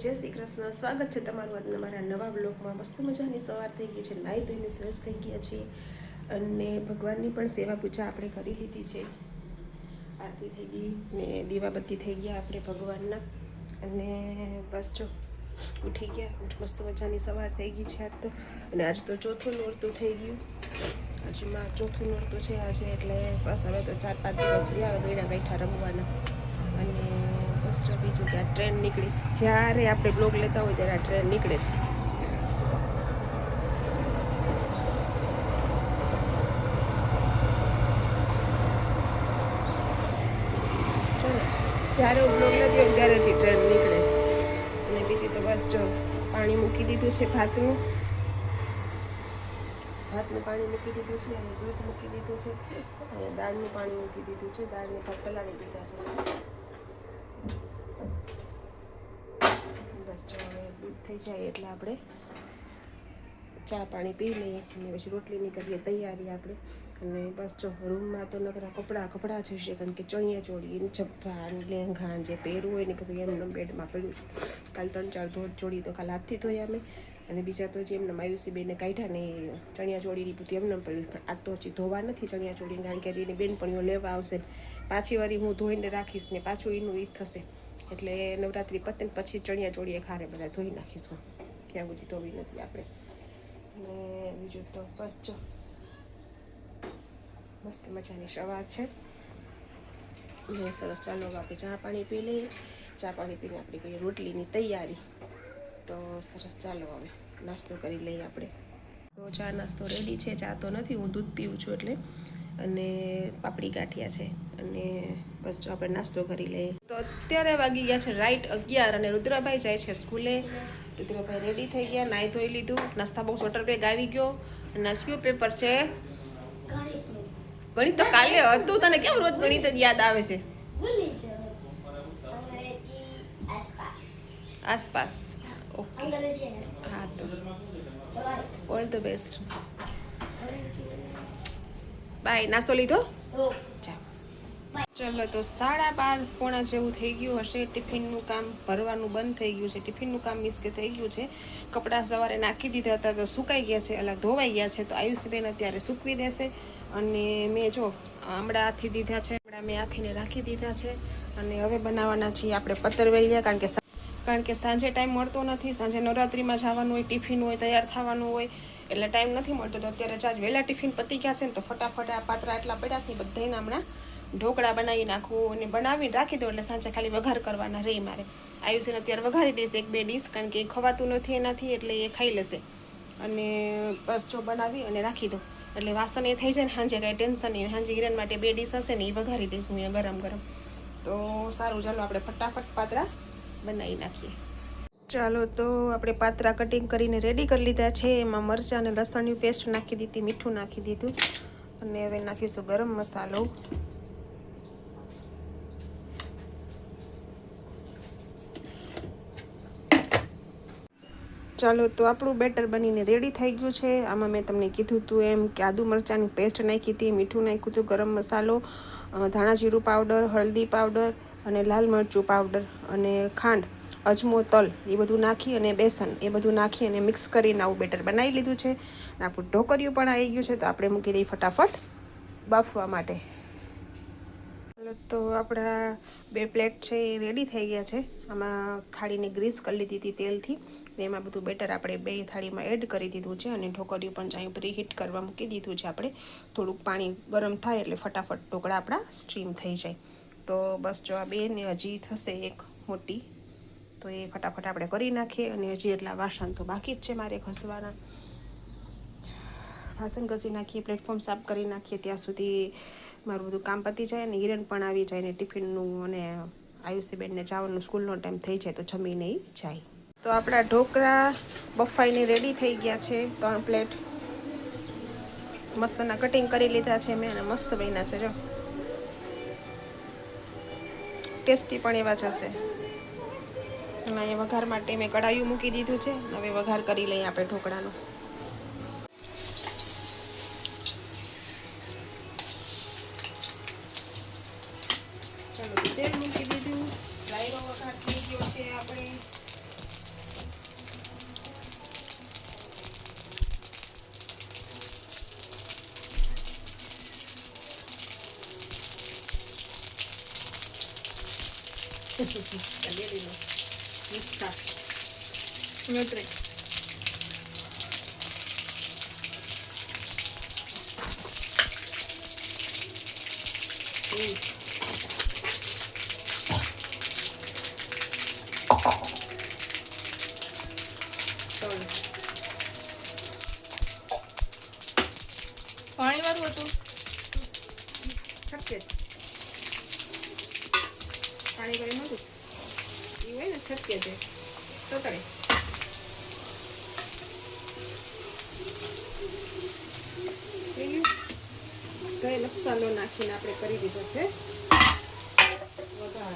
જય શ્રી કૃષ્ણ. સ્વાગત છે તમારું આજના મારા નવા બ્લોગમાં. મસ્ત મજાની સવાર થઈ ગઈ છે નાહી ધોઈને ફ્રેશ થઈ ગયા છીએ અને ભગવાનની પણ સેવા પૂજા આપણે કરી લીધી છે. આરતી થઈ ગઈ ને દીવાબત્તી થઈ ગયા આપણે ભગવાનના. અને બસ જો, ઉઠી ગયા. મસ્ત મજાની સવાર થઈ ગઈ છે આજ તો. અને આજ તો ચોથું નોરતું થઈ ગયું. આજમાં ચોથું નોરતું છે આજે એટલે બસ હવે તો ચાર પાંચ દિવસ રહ્યા ગયડા ગઈઠા રમવાના. અને બસ બીજું કે આ ટ્રેન નીકળી. જ્યારે આપણે બ્લોગ લેતા હોય ત્યારે આ ટ્રેન નીકળે છે. જ્યારે હું બ્લોગ લેતી હોય ત્યારે જ ટ્રેન નીકળે. અને બીજી તો બસ જો, પાણી મૂકી દીધું છે ભાતનું. ભાતનું પાણી મૂકી દીધું છે અને દૂધ મૂકી દીધું છે, અને દાળનું પાણી મૂકી દીધું છે. દાળને ભાત પલાળી દીધા છે. જો હવે દૂધ થઈ જાય એટલે આપણે ચા પાણી પી લઈએ અને પછી રોટલીની કરીએ તૈયારી આપણે. અને બસ જો રૂમમાં તો નકરા કપડાં કપડાં જ હશે, કારણ કે ચણિયા ચોળી જબ્બા લેંઘા જે પહેરવું હોય ને બધું એમનું બેડમાં પડ્યું કાલ ત્રણ ચાર ધોધ જોડી તો કાલ હાથથી ધોયા અમે અને બીજા તો જે એમને માયુસી બેને કાઢ્યા ને એ ચણિયા ચોળીની બધું એમને પડ્યું પણ આ તો હજી ધોવા નથી ચણિયા ચોળી કારણ કે એની બેનપણીઓ લેવા આવશે. પાછી વારી હું ધોઈને રાખીશ ને પાછું એનું ઈ થશે. એટલે નવરાત્રિ પતે ને પછી ચણિયા ચોળીએ ખારે બધા ધોઈ નાખીશું. ત્યાં સુધી ધોવી નથી આપણે. અને બીજું તો બસ જો. મસ્ત મજાની સવાર છે. ને સરસ ચાલો આપણે ચા પાણી પી લઈએ. ચા પાણી પીને આપણે કહીએ રોટલીની તૈયારી. તો સરસ ચાલો હવે નાસ્તો કરી લઈએ આપણે. તો ચા નાસ્તો રેડી છે. ચા તો નથી, હું દૂધ પીવું છું એટલે. અને પાપડી ગાંઠિયા છે. અને બસ જો આપણે નાસ્તો કરી લઈએ. તો અત્યારે વાગી ગયા છે રાઈટ અગિયાર અને રુદ્રભાઈ જાય છે સ્કૂલે. રુદ્રભાઈ રેડી થઈ ગયા નાહી ધોઈ લીધું નાસ્તા બહુ વોટર બેગ આવી ગયો અને કયું પેપર છે. ગણિત તો કાલે હતું તને કેમ રોજ ગણિત જ યાદ આવે છે? આસપાસ. ઓકે. હા તો. ઓલ ધ બેસ્ટ બાય નાસ્તો લીધો. ચાલો. ચલો તો સાડા બાર પોણા જેવું થઈ ગયું હશે. ટિફિનનું કામ ભરવાનું બંધ થઈ ગયું છે. ટિફિનનું કામ મિસ કે થઈ ગયું છે. કપડાં સવારે નાખી દીધા હતા તો સુકાઈ ગયા છે એટલે ધોવાઈ ગયા છે. તો આયુષીબેન અત્યારે સૂકવી દેશે અને મેં જો આમળા આથી દીધા છે, આમળા મેં આથીને રાખી દીધા છે અને હવે બનાવવાના છીએ આપણે પતરવેલિયા કારણ કે કારણ કે સાંજે ટાઈમ મળતો નથી. સાંજે નવરાત્રિમાં જવાનું હોય, ટિફિન હોય, તૈયાર થવાનું હોય, એટલે ટાઈમ નથી મળતો. તો અત્યારે ચાર્જ વહેલા ટિફિન પતી ગયા છે ને તો ફટાફટ આ પાત્રા એટલા પડ્યા છે બધાને હમણાં ઢોકળા બનાવી નાખવું અને બનાવીને રાખી દો એટલે સાંજે ખાલી વઘાર કરવાના રહી મારે. આયુષને અત્યારે વઘારી દઈશ એક બે ડીશ કારણ કે એ ખવાતું નથી એનાથી એટલે એ ખાઈ લેશે. અને બસ જો બનાવી અને રાખી દો એટલે વાસણ એ થઈ જાય ને સાંજે કાંઈ ટેન્શન નહીં. સાંજે હિરણ માટે બે ડીશ હશે ને એ વઘારી દઈશું અહીંયા ગરમ ગરમ. તો સારું, ચાલો આપણે ફટાફટ પાતરા બનાવી નાખીએ. ચાલો તો આપણે પાત્રા કટિંગ કરીને રેડી કરી લીધા છે. એમાં મરચાં અને લસણની પેસ્ટ નાખી દીધી, મીઠું નાખી દીધું. અને હવે નાખીશું ગરમ મસાલો. ચાલો તો આપણું બેટર બનીને રેડી થઈ ગયું છે. આમાં મેં તમને કીધું હતું એમ કે આદુ મરચાંની પેસ્ટ નાખી હતી, મીઠું નાખ્યું હતું, ગરમ મસાલો ધાણા જીરું પાવડર હળદી પાવડર અને લાલ મરચું પાવડર અને ખાંડ, અજમો, તલ એ બધું નાખી અને બેસન એ બધું નાખી અને મિક્સ કરીને આવું બેટર બનાવી લીધું છે. અને આપણું ઢોકરિયું પણ આવી ગયું છે તો આપણે મૂકી દઈએ ફટાફટ બાફવા માટે. તો આપણા બે પ્લેટ છે એ રેડી થઈ ગયા છે. આમાં થાળીને ગ્રીસ કરી લીધી હતી તેલથી. એમાં બધું બેટર આપણે બે થાળીમાં એડ કરી દીધું છે અને ઢોકળિયું પણ જ્યાં પ્રીહીટ હીટ કરવા મૂકી દીધું છે આપણે. થોડુંક પાણી ગરમ થાય એટલે ફટાફટ ઢોકળા આપણા સ્ટ્રીમ થઈ જાય. તો બસ જો આ બે ને હજી થશે એક મોટી. તો એ ફટાફટ આપણે કરી નાખીએ અને હજી એટલા વાસણ તો બાકી જ છે મારે ઘસવાના. વાસણ ઘસી નાખીએ પ્લેટફોર્મ સાફ કરી નાખીએ. ત્યાં સુધી મારું બધું કામ પતી જાય અને હિરણ પણ આવી જાય ને ટિફિનનું અને આયુષીબેનને જવાનું સ્કૂલનો ટાઈમ થઈ જાય તો જમીને જાય. તો આપણા ઢોકળા બફાઈને રેડી થઈ ગયા છે, ત્રણ પ્લેટ. મસ્તના કટિંગ કરી લીધા છે મેં અને મસ્ત બન્યા છે, જો. ટેસ્ટી પણ એવા જ હશે. અને વઘાર માટે મેં કડાયું મૂકી દીધું છે હવે વઘાર કરી લઈએ આપણે ઢોકળાનો. Caliérrimo. Lista. Uno, tres. Mm. તો કરે. ગઈ મસાલો નાખીને આપણે કરી દીધો છે? ખાતા.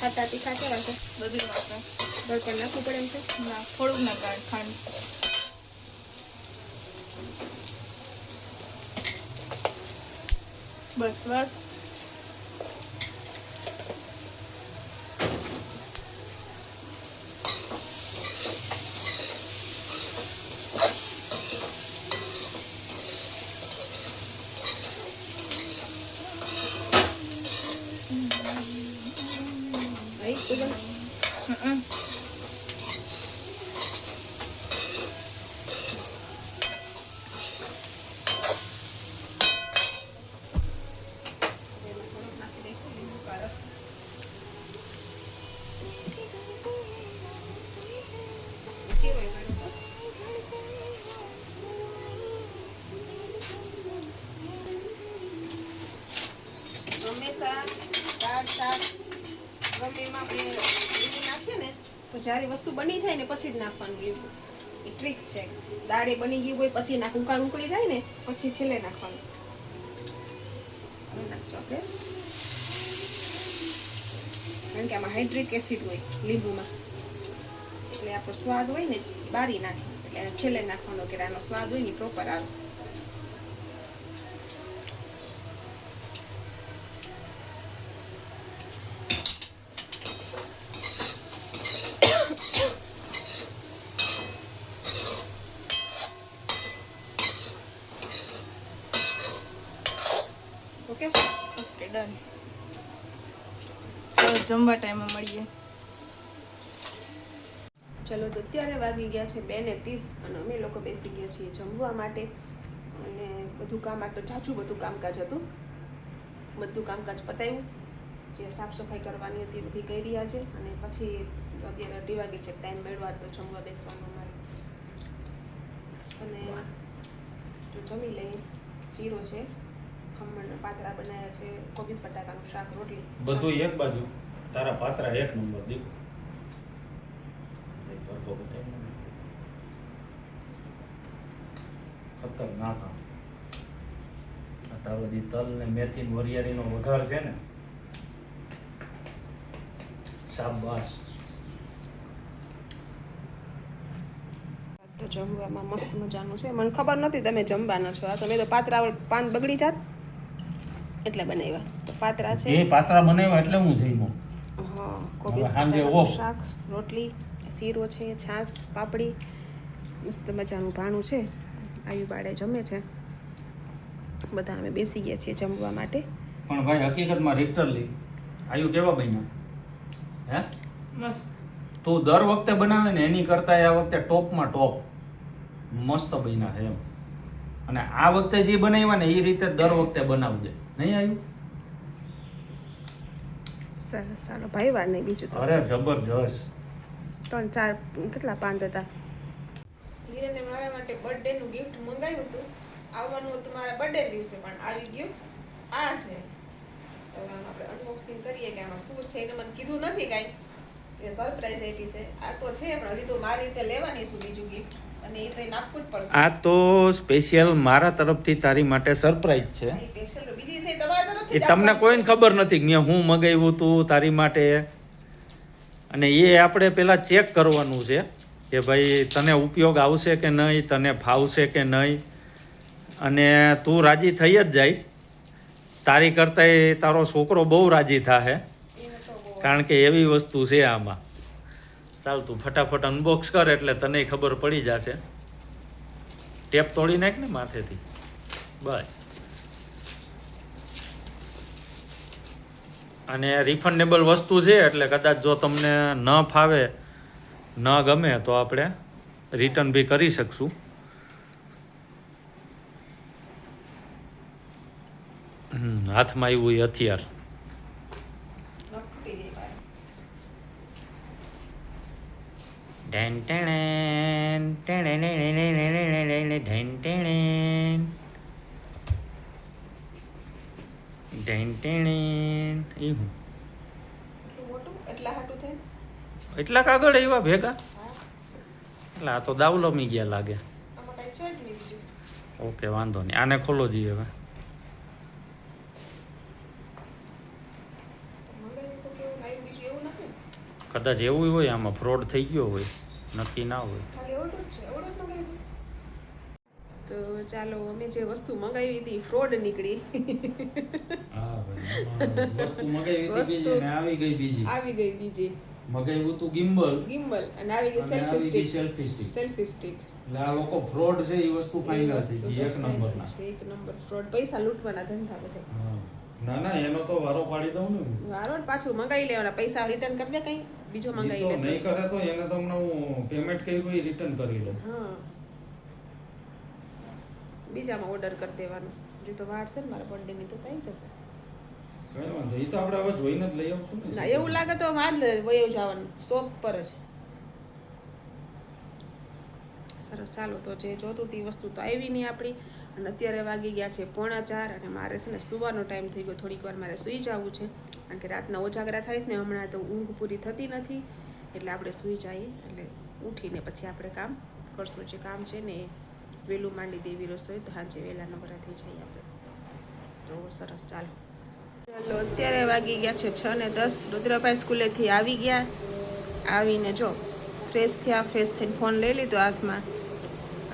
ખાટા તીખા કેવા છે? બધું નાખે ગળપણ નાખવું પડે એમ છે? ના થોડુંક નાખાય ખાંડ. બસ બસ. જ્યારે વસ્તુ બની જાય ને પછી જ નાખવાનું લીંબુ. એ ટ્રીક છે. દાળે બની ગયું હોય પછી નાખ ઉકાળ ઉકળી જાય ને પછી છેલ્લે નાખવાનું. હવે આપણે. કારણ કે આમાં હાઇડ્રિક એસિડ હોય લીંબુમાં. એટલે આપણો સ્વાદ હોય ને બારી નાખે. એટલે છેલ્લે નાખવાનો કે આનો સ્વાદ હોય ને પ્રોપર આવે ઓકે ઓકે ડન હવે જમવા ટાઈમે મળીએ. ચલો તો અત્યારે વાગી ગયા છે બે ને ત્રીસ અને અમે લોકો બેસી ગયા છીએ જમવા માટે. અને બધું કામ આ તો જાજુ બધું કામકાજ હતું. બધું કામકાજ પતાવ્યું જે સાફ સફાઈ કરવાની હતી બધી કરી છે અને પછી અત્યારે અઢી વાગે છે ટાઈમ મેળવા તો જમવા બેસવાનું અમારે. અને જો જમી લઈએ. શીરો છે ખમણ પાતરા બનાવ્યા છે કોબીસ બટાકાનું શાક રોટલી. બધું એક બાજુ? તારા પાત્રા એક નંબર દીકરો. ખતરનાક તારો જે તલ ને મેથી ને વરિયાળીનો વઘાર છે ને. શાબાશ. તો જમવામાં મસ્ત મજાનું છે. મને ખબર નથી તમે જમવાના છો. આ તો તો પાત્રા પાન બગડી જાત. એટલે બનાવ્યા. તો પાત્રા છે. એ પાત્રા બનાવ્યા એટલે હું જઈમો હા કોબીજ શાક રોટલી શીરો છે છાશ પાપડી મસ્ત મજાનું ભાણું છે. આયુ બાળે જમે છે. બધા અમે બેસી ગયા છીએ જમવા માટે. પણ ભાઈ હકીકતમાં રિક્ટરલી આયુ કેવા બન્યા? હે? મસ્ત. તું દર વખતે બનાવે ને એની કરતા આ વખતે ટોપમાં ટોપ. મસ્ત બન્યા છે એમ. અને આ વખતે જે બનાવ્યા ને એ રીતે દર વખતે બનાવજે. નહીં આવ્યું સરસ સારો ભાઈ વાર નહીં બીજું અરે જબરજસ્ત. ત્રણ ચાર કેટલા પાંચ હતા? હિરેને મારા માટે બર્થડે નું ગિફ્ટ મંગાવ્યું હતું. આવવાનું હતું મારા બર્થડે દિવસે પણ આવી ગયું. આ છે. તો આપણે અનબોક્સિંગ કરીએ કે આમાં શું છે એને મને કીધું નથી કાંઈ. એ સરપ્રાઈઝ આપી છે. આ તો છે પણ હજી તો મારી રીતે લેવાની છું બીજું ગિફ્ટ અને એ તો આપવું જ પડશે. આ તો સ્પેશિયલ મારા તરફથી તારી માટે સરપ્રાઈઝ છે. આ special બીજી છે તમારા તરફથી એ તમને કોઈને ખબર નથી મેં હું મગાવ્યું તું તારી માટે? અને એ આપણે પહેલાં ચેક કરવાનું છે કે ભાઈ તને ઉપયોગ આવશે કે નહીં, તને ફાવશે કે નહીં? અને તું રાજી થઈ જ જઈશ. તારી કરતાં તારો છોકરો બહુ રાજી થાશે કારણ કે એવી વસ્તુ છે આમાં. ચાલ તું ફટાફટ અનબોક્સ કર એટલે તને ખબર પડી જશે. ટેપ તોડી નાખ ને માથેથી. બસ. અને રિફંડેબલ વસ્તુ છે એટલે કદાચ જો તમને ન ફાવે ન ગમે તો આપણે રિટર્ન બી કરી શકશું હાથમાં આવ્યું એ હથિયાર ઢેન ટેણે ટેણે ટેણે ટેણેનેનેનેનેનેનેને, ઢેન ટેણેન. ઢેન હું. એટલું કાગળ એવા ભેગા? એટલે આ તો દાવલમી ગયા લાગે. ઓકે વાંધો નહીં. આને ખોલો જઈએ હવે? કદાચ એવું હોય આમાં ફ્રોડ થઈ ગયો હોય નક્કી ના હોય ખાલી એવડું જ છે એવડું જ મંગાવ્યું હતું તો ચાલો અમે જે વસ્તુ મંગાવી હતી ફ્રોડ નીકળી. વસ્તુ મંગાવી હતી બીજી ને આવી ગઈ બીજી. આવી ગઈ બીજી. મગાવ્યું તું ગિમ્બલ. ગિમ્બલ અને આવી ગઈ selfie stick selfie stick selfie stick આ લોકો ફ્રોડ છે એ વસ્તુ ફાઇનલ છે એક નંબરના. છે એક નંબર ફ્રોડ પૈસા લૂંટવાના ધંધા બધા. ના ના એનો તો વારો પાડી દઉં ને વારો પાછું મંગાવી લેવાના પૈસા રિટર્ન કરી દે કઈ બીજો મંગાવી તો લેશું. નહીં કરે તો એને તમને હું પેમેન્ટ કર્યું એ રિટર્ન કરી લઉં. હા. બીજામાં ઓર્ડર કરી દેવાનો. જો તો વાર છે ને મારા બર્થડેની તો થઈ જશે. એ તો આપણે હવે જોઈને જ લઈ આવશું ને. ના એવું લાગે તો માર વયો જવાનું શોપ પર જ. સરસ ચાલો તો જે જોતું હતી વસ્તુ તો આવી નહીં આપણી. અને અત્યારે વાગી ગયા છે પોણા ચાર અને મારે છે ને સુવાનો ટાઈમ થઈ ગયો થોડીક વાર મારે સૂઈ જવું છે. કારણ કે રાતના ઓજાગરા થાય છે ને હમણાં તો ઊંઘ પૂરી થતી નથી. એટલે આપણે સૂઈ જઈએ એટલે ઉઠીને પછી આપણે કામ કરશું જે કામ છે ને એ. વહેલું માંડી દેવી રસોઈ તો સાંજે વહેલા નવરા થઈ જઈએ આપણે. તો સરસ, ચાલો. ચાલો, અત્યારે વાગી ગયા છે છ ને દસ. રુદ્રભાઈ સ્કૂલેથી આવી ગયા. આવીને જો ફ્રેશ થયા ફ્રેશ થઈને ફોન લઈ લીધો હાથમાં.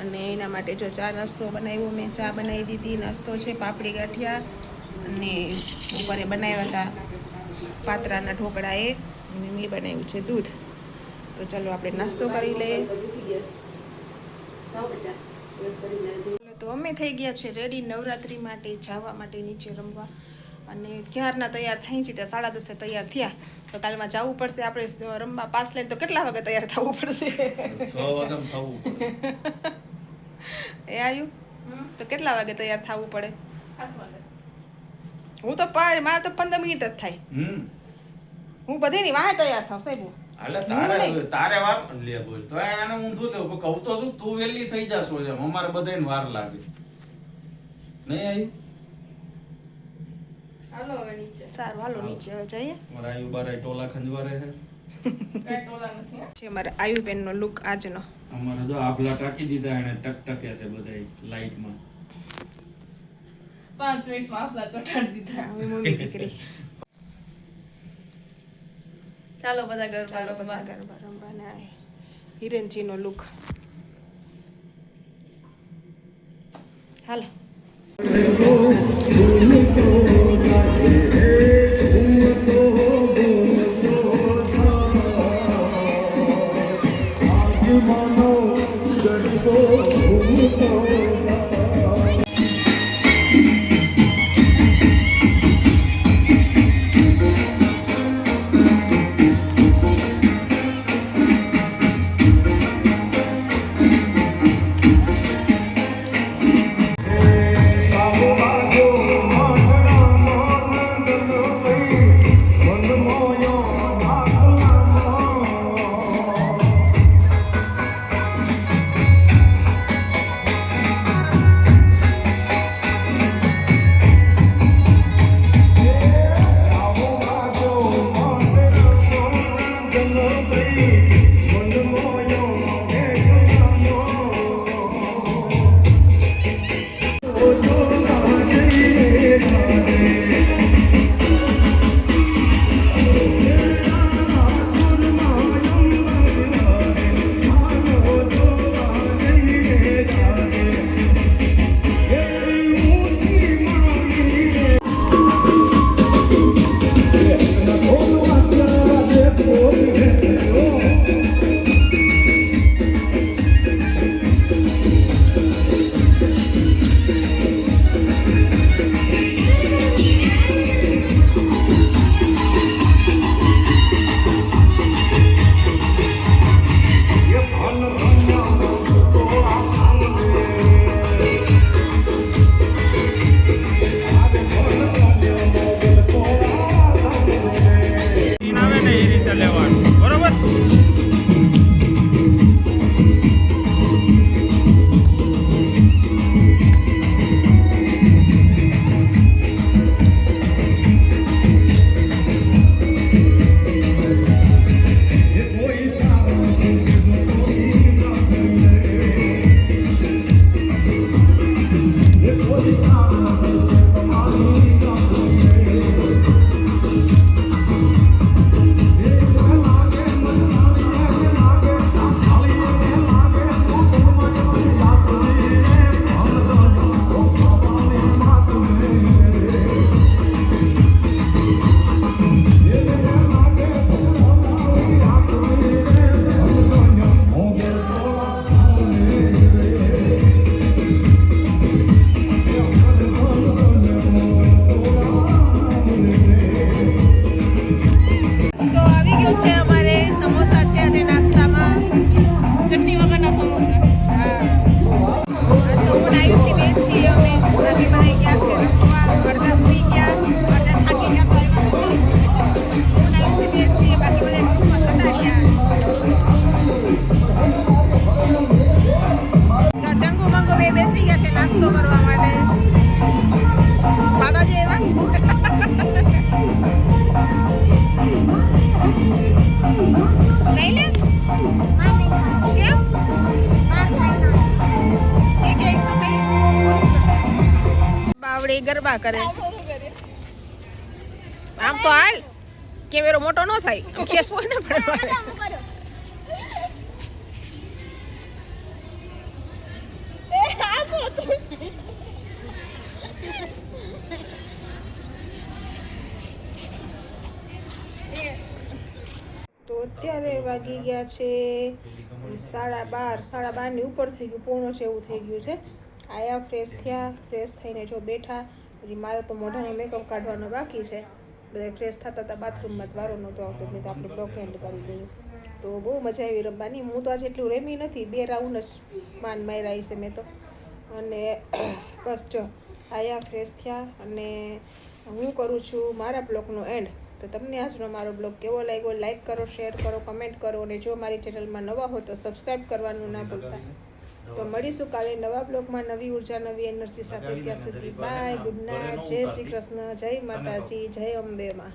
અને એના માટે જો ચા નાસ્તો બનાવ્યો, મેં ચા બનાવી દીધી. નાસ્તો છે પાપડી ગાંઠિયા અને ઉપરે બનાવ્યા હતા પાતરાના ઢોકળા એ. મેં બનાવ્યું છે દૂધ. તો ચાલો આપણે નાસ્તો કરી લઈએ. તો અમે થઈ ગયા છે રેડી નવરાત્રી માટે જવા માટે નીચે રમવા. અને ક્યારના તૈયાર થઈ છે ત્યાં સાડા દસે તૈયાર થયા. તો કાલમાં જવું પડશે આપણે રમવા પાસ લઈને તો કેટલા વાગે તૈયાર થવું પડશે? એ આવ્યું તો કેટલા વાગે તૈયાર થવું પડે? હું તો પા- મારે તો પંદર મિનિટ જ થાય. હું હું બધીની વાહે તૈયાર થાવ સાહેબ. એટલે તારે. તારે વાર લે બોલ. તો એને ઊંધું લેવું પણ કહું. તો શું? તું વેલી થઈ જાશો એમ. અમારે બધાને વાર લાગે. નહીં આવ્યું હાલો હવે નીચે. સારું હાલો નીચે જઈએ. મારા આયુ બારાય ટોલા ખંજવારે છે. ટોલા નથી છે મારા આયુબેનનો લુક આજનો. અમારે જો આભલા ટાકી દીધા એને ટક ટકે છે બધા લાઈટમાં. પાંચ મિનિટમાં આભલા ચોટાડી દીધા. હવે મમ્મી દીકરી. ચાલો બધા ગરબા રમવા બધા ગરબા રમવાના આય. હિરેનજીનો લુક હાલો. કરે. આમ તો હાલ, કેમેરો મોટો ન થાય ખેસવો ને પડે તો અત્યારે વાગી ગયા છે સાડા બાર, સાડા બારની ઉપર થઈ ગયું પૂર્ણ છે એવું થઈ ગયું છે. આયા ફ્રેશ થયા ફ્રેશ થઈને જો બેઠા હજી મારે તો મોઢાનો મેકઅપ કાઢવાનો બાકી છે. બધા ફ્રેશ થતા હતા બાથરૂમમાં વારો નહોતો આવતો નહીં તો આપણે બ્લોક એન્ડ કરી દઈએ. તો બહુ મજા આવી રમવાની. હું તો આજે એટલું રેમી નથી. બે રાઉન્ડ જ માન માર્યા છે મેં તો. અને બસ જો, આયા ફ્રેશ થયા અને હું કરું છું મારા બ્લોગનો એન્ડ તો તમને આજનો મારો બ્લોગ કેવો લાગ્યો? લાઈક કરો શેર કરો કમેન્ટ કરો અને જો મારી ચેનલમાં નવા હો તો સબસ્ક્રાઈબ કરવાનું ના ભૂલતા. તો મળીશું કાલે નવા બ્લોગમાં નવી ઊર્જા નવી એનર્જી સાથે. ત્યાં સુધી બાય ગુડ નાઇટ જય શ્રી કૃષ્ણ જય માતાજી જય અંબે માં